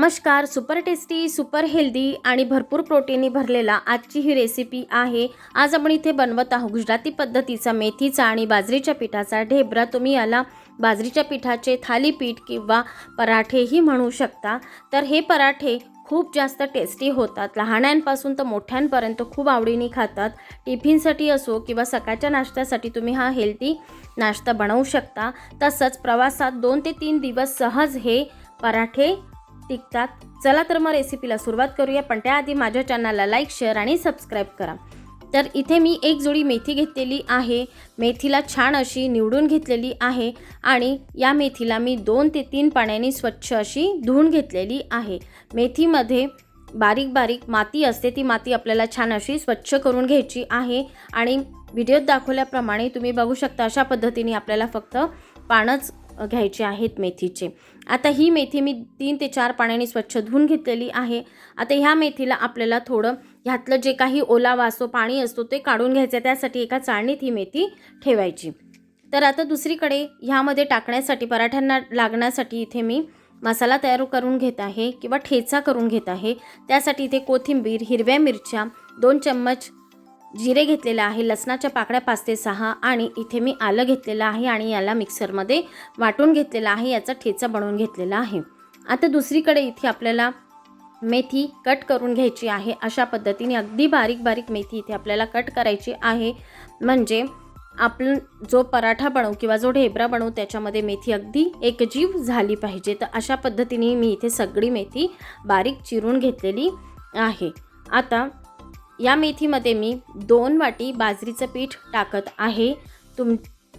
नमस्कार super tasty super healthy आणि भरपूर प्रोटीननी भरलेला आजची ही रेसिपी आहे. आज आपण इथे बनवत आहोत गुजराती पद्धतीचा मेथीचा आणि बाजरीच्या पिठाचा ढेबरा. तुम्ही याला बाजरीच्या पिठाचे थालीपीठ किंवा पराठेही म्हणू शकता. तर हे पराठे खूप जास्त टेस्टी होतात. लहानांपासून तर मोठ्यांपर्यंत खूप आवडीने खातात. टिफिनसाठी असो किंवा सकाळच्या नाश्त्यासाठी तुम्ही हा हेल्दी नाश्ता बनवू शकता. तसंच प्रवासात दोन ते तीन दिवस सहज हे पराठे टिकतात. चला तर मग रेसिपीला सुरुवात करूया पण त्याआधी माझ्या चॅनलला लाईक शेअर आणि सबस्क्राईब करा. तर इथे मी एक जोडी मेथी घेतलेली आहे. मेथीला छान अशी निवडून घेतलेली आहे आणि या मेथीला मी दोन ते तीन पाण्याने स्वच्छ अशी धुवून घेतलेली आहे. मेथीमध्ये बारीक बारीक माती असते ती माती आपल्याला छान अशी स्वच्छ करून घ्यायची आहे आणि व्हिडिओत दाखवल्याप्रमाणे तुम्ही बघू शकता अशा पद्धतीने आपल्याला फक्त पानच घ्यायचे आहेत मेथीचे. आता ही मेथी मी तीन ते चार पाण्याने स्वच्छ धुवून घेतलेली आहे. आता ह्या मेथीला आपल्याला थोडं ह्यातलं जे काही ओलावा असतो पाणी असतो ते काढून घ्यायचं त्यासाठी एका चाळणीत ही मेथी ठेवायची. तर आता दुसरीकडे ह्यामध्ये टाकण्यासाठी पराठ्यांना लागण्यासाठी इथे मी मसाला तयार करून घेत आहे किंवा ठेचा करून घेत आहे. त्यासाठी इथे कोथिंबीर हिरव्या मिरच्या दोन चम्मच जिरे घेतलेलं आहे लसणाच्या पाकळ्या पाच ते सहा आणि इथे मी आलं घेतलेलं आहे आणि याला मिक्सरमध्ये वाटून घेतलेलं आहे याचा ठेचा बनवून घेतलेला आहे. आता दुसरीकडे इथे आपल्याला मेथी कट करून घ्यायची आहे. अशा पद्धतीने अगदी बारीक बारीक मेथी इथे आपल्याला कट करायची आहे. म्हणजे आपण जो पराठा बनवू किंवा जो ढेबरा बनवू त्याच्यामध्ये मेथी अगदी एकजीव झाली पाहिजे. तर अशा पद्धतीने मी इथे सगळी मेथी बारीक चिरून घेतलेली आहे. आता या मेथीमध्ये मी दोन वाटी बाजरीचं पीठ टाकत आहे. तुम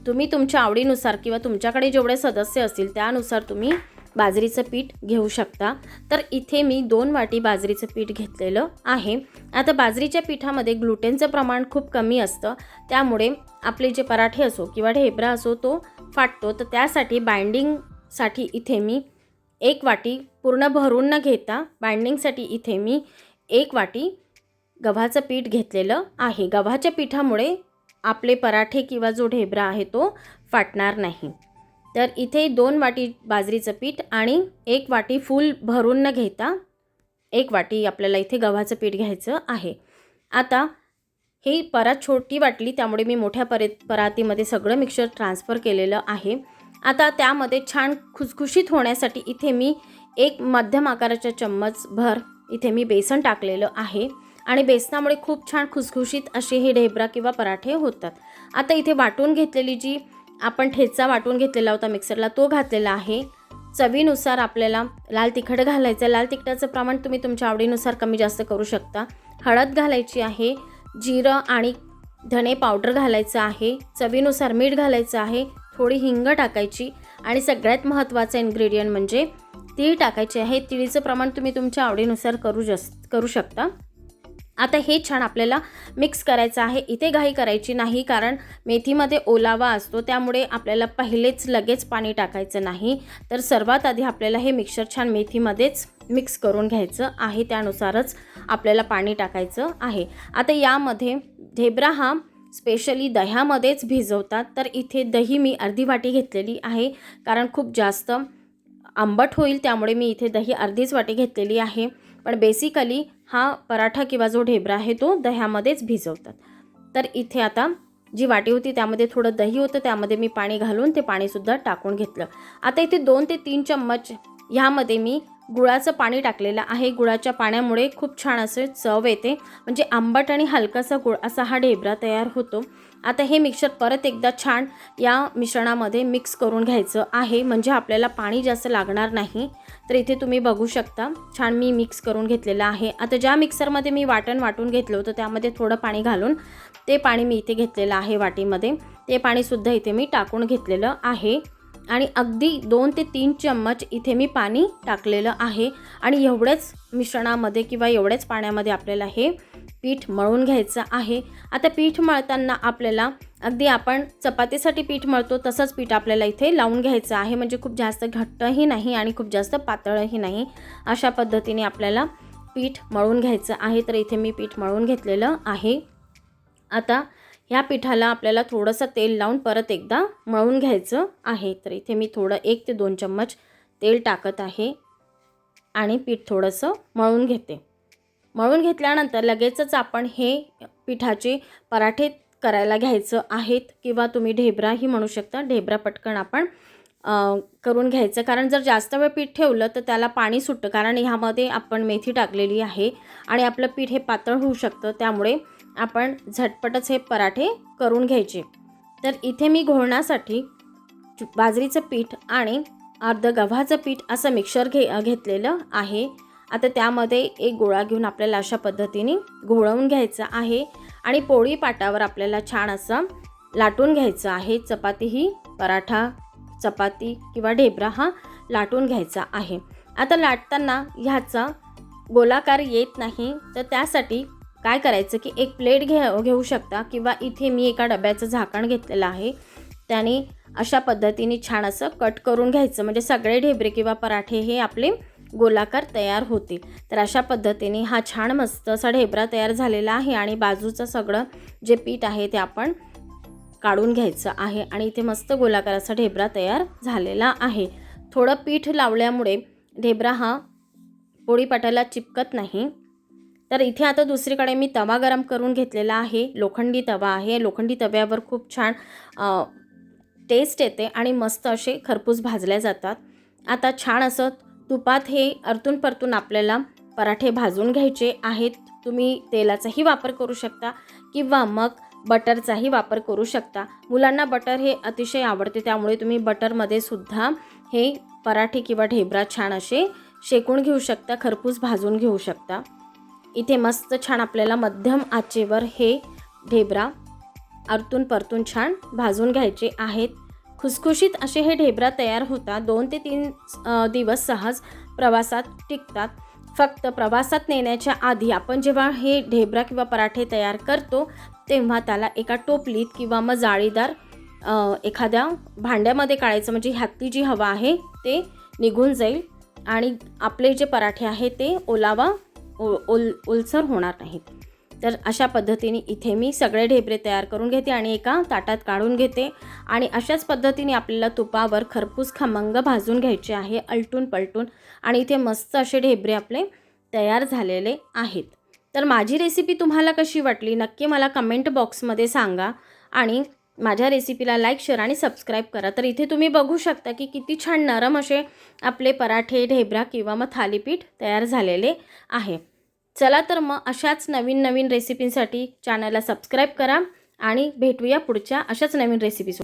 तुम्ही तुमच्या आवडीनुसार किंवा तुमच्याकडे जेवढे सदस्य असतील त्यानुसार तुम्ही बाजरीचं पीठ घेऊ शकता. तर इथे मी दोन वाटी बाजरीचं पीठ घेतलेलं आहे. आता बाजरीच्या पिठामध्ये ग्लुटेनचं प्रमाण खूप कमी असतं. त्यामुळे आपले जे पराठे असो किंवा ढेबरा असो तो फाटतो. तर त्यासाठी बाइंडिंगसाठी इथे मी एक वाटी पूर्ण भरून न घेता बाइंडिंगसाठी इथे मी एक वाटी गव्हाचं पीठ घेतलेलं आहे. गव्हाच्या पिठामुळे आपले पराठे किंवा जो ढेबरा आहे तो फाटणार नाही. तर इथे दोन वाटी बाजरीचं पीठ आणि एक वाटी फूल भरून न घेता एक वाटी आपल्याला इथे गव्हाचं पीठ घ्यायचं आहे. आता ही परात छोटी वाटली त्यामुळे मी मोठ्या परे परातीमध्ये सगळं मिक्सर ट्रान्सफर केलेलं आहे. आता त्यामध्ये छान खुसखुशीत होण्यासाठी इथे मी एक मध्यम आकाराच्या चम्मच भर इथे मी बेसन टाकलेलं आहे. आणि बेसनामुळे खूप छान खुसखुशीत असे हे ढेबरा किंवा पराठे होतात. आता इथे वाटून घेतलेली जी आपण ठेचा वाटून घेतलेला होता मिक्सरला तो घातलेला आहे. चवीनुसार आपल्याला लाल तिखट घालायचं लाल तिखटाचं प्रमाण तुम्ही तुमच्या आवडीनुसार कमी जास्त करू शकता. हळद घालायची आहे जिरं आणि धणे पावडर घालायचं आहे चवीनुसार मीठ घालायचं आहे थोडी हिंग टाकायची आणि सगळ्यात महत्त्वाचं इन्ग्रेडियंट म्हणजे तीळ टाकायची आहे. तिळीचं प्रमाण तुम्ही तुमच्या आवडीनुसार करू जस करू शकता. आता हे छान आपल्याला मिक्स करायचं आहे. इथे घाई करायची नाही कारण मेथीमध्ये ओलावा असतो. त्यामुळे आपल्याला पहिलेच लगेच पाणी टाकायचं नाही. तर सर्वात आधी आपल्याला हे मिक्सर छान मेथीमध्येच मिक्स करून घ्यायचं आहे. त्यानुसारच आपल्याला पाणी टाकायचं आहे. आता यामध्ये ढेबरा हा स्पेशली दह्यामध्येच भिजवतात. तर इथे दही मी अर्धी वाटी घेतलेली आहे. कारण खूप जास्त आंबट होईल त्यामुळे मी इथे दही अर्धीच वाटी घेतलेली आहे. पण बेसिकली हा पराठा किंवा जो ढेबरा आहे तो दह्यामध्येच भिजवतात. तर इथे आता जी वाटी होती त्यामध्ये थोडं दही होतं त्यामध्ये मी पाणी घालून ते पाणीसुद्धा टाकून घेतलं. आता इथे दोन ते तीन चम्मच ह्यामध्ये मी गुळाचं पाणी टाकलेलं आहे. गुळाच्या पाण्यामुळे खूप छान असे चव येते. म्हणजे आंबट आणि हलकासा गुळ असा हा ढेबरा तयार होतो. आता हे मिक्सर परत एकदा छान या मिश्रणामध्ये मिक्स करून घ्यायचं आहे. म्हणजे आपल्याला पाणी जास्त लागणार नाही. तर इथे तुम्ही बघू शकता. छान मी मिक्स करून घेतलेलं आहे. आता ज्या मिक्सरमध्ये मी वाटण वाटून घेतलं होतं त्यामध्ये थोडं पाणी घालून ते पाणी मी इथे घेतलेलं आहे वाटीमध्ये. ते पाणीसुद्धा इथे मी टाकून घेतलेलं आहे. आणि अगदी दोन ते तीन चम्मच इथे मी पाणी टाकलेलं आहे. आणि एवढ्याच मिश्रणामध्ये किंवा एवढ्याच पाण्यामध्ये आपल्याला हे पीठ मळून घ्यायचं आहे. आता पीठ मळताना आपल्याला अगदी आपण चपातीसाठी पीठ मळतो तसंच पीठ आपल्याला इथे लावून घ्यायचं आहे. म्हणजे खूप जास्त घट्टही नाही आणि खूप जास्त पातळही नाही अशा पद्धतीने आपल्याला पीठ मळून घ्यायचं आहे. तर इथे मी पीठ मळून घेतलेलं आहे. आता ह्या पिठाला आपल्याला थोडंसं तेल लावून परत एकदा मळून घ्यायचं आहे. तर इथे मी थोडं एक ते दोन चम्मच तेल टाकत आहे आणि पीठ थोडंसं मळून घेते. मळून घेतल्यानंतर लगेचच आपण हे पिठाचे पराठे करायला घ्यायचं आहेत किंवा तुम्ही ढेबराही म्हणू शकता. ढेबरा पटकन आपण करून घ्यायचं. कारण जर जास्त वेळ पीठ ठेवलं तर त्याला पाणी सुटतं. कारण ह्यामध्ये आपण मेथी टाकलेली आहे आणि आपलं पीठ हे पातळ होऊ शकतं. त्यामुळे आपण झटपटच हे पराठे करून घ्यायचे. तर इथे मी घोळण्यासाठी बाजरीचं पीठ आणि अर्ध गव्हाचं पीठ असं मिक्सर घे घेतलेलं आहे. आता त्यामध्ये एक गोळा घेऊन आपल्याला अशा पद्धतीने घोळवून घ्यायचं आहे आणि पोळी पाटावर आपल्याला छान असं लाटून घ्यायचं आहे. चपाती ही पराठा चपाती किंवा ढेबरा हा लाटून घ्यायचा आहे. आता लाटताना ह्याचा गोलाकार येत नाही तर त्यासाठी काय करायचं की एक प्लेट घे घेऊ शकता किंवा इथे मी एका डब्याचं झाकण घेतलेलं आहे. त्याने अशा पद्धतीने छान असं कट करून घ्यायचं. म्हणजे सगळे ढेबरे किंवा पराठे हे आपले गोलाकार तयार होतील. तर अशा पद्धतीने हा छान मस्त असा ढेबरा तयार झालेला आहे आणि बाजूचं सगळं जे पीठ आहे ते आपण काढून घ्यायचं आहे आणि इथे मस्त गोलाकार असा ढेबरा तयार झालेला आहे. थोडं पीठ लावल्यामुळे ढेबरा हा पोळीपाट्याला चिपकत नाही. तर इथे आता दुसरीकडे मी तवा गरम करून घेतलेला आहे. लोखंडी तवा आहे. लोखंडी तव्यावर खूप छान टेस्ट येते आणि मस्त असे खरपूस भाजल्या जातात. आता छान असं तुपात हे अरतून परतून आपल्याला पराठे भाजून घ्यायचे आहेत. तुम्ही तेलाचाही वापर करू शकता किंवा मग बटरचाही वापर करू शकता. मुलांना बटर हे अतिशय आवडते त्यामुळे तुम्ही बटरमध्ये सुद्धा हे पराठे किंवा ढेबरा छान असे शेकून घेऊ शकता खरपूस भाजून घेऊ शकता. इथे मस्त छान आपल्याला मध्यम आचेवर हे ढेबरा आरतून परतून छान भाजून घ्यायचे आहेत. खुसखुशीत असे हे ढेबरा तयार होतात दोन ते तीन दिवस सहज प्रवासात टिकतात. फक्त प्रवासात नेण्याच्या आधी आपण जेव्हा हे ढेबरा किंवा पराठे तयार करतो तेव्हा त्याला एका टोपलीत किंवा मग जाळीदार एखाद्या भांड्यामध्ये काढायचं म्हणजे ह्यातली जी हवा आहे ते निघून जाईल. आणि आपले जे पराठे आहे ते ओलावा ओल ओलसर होणार नाहीत. तर अशा पद्धतीने इथे मी सगळे ढेबरे तयार करून घेते आणि एका ताटात काढून घेते. आणि अशाच पद्धतीने आपल्याला तुपावर खरपूस खमंग भाजून घ्यायचे आहे अलटून पलटून. आणि इथे मस्त असे ढेबरे आपले तयार झालेले आहेत. तर माझी रेसिपी तुम्हाला कशी वाटली नक्की मला कमेंट बॉक्समध्ये सांगा. आणि माझ्या रेसिपीला लाईक शेअर आणि सबस्क्राईब करा. तर इथे तुम्ही बघू शकता की किती छान नरम असे आपले पराठे ढेबरा किंवा मग थालीपीठ तयार झालेले आहे. चला तर मग अशाच नवीन नवीन रेसिपींसाठी चॅनलला सबस्क्राईब करा आणि भेटूया पुढच्या अशाच नवीन रेसिपीसोबत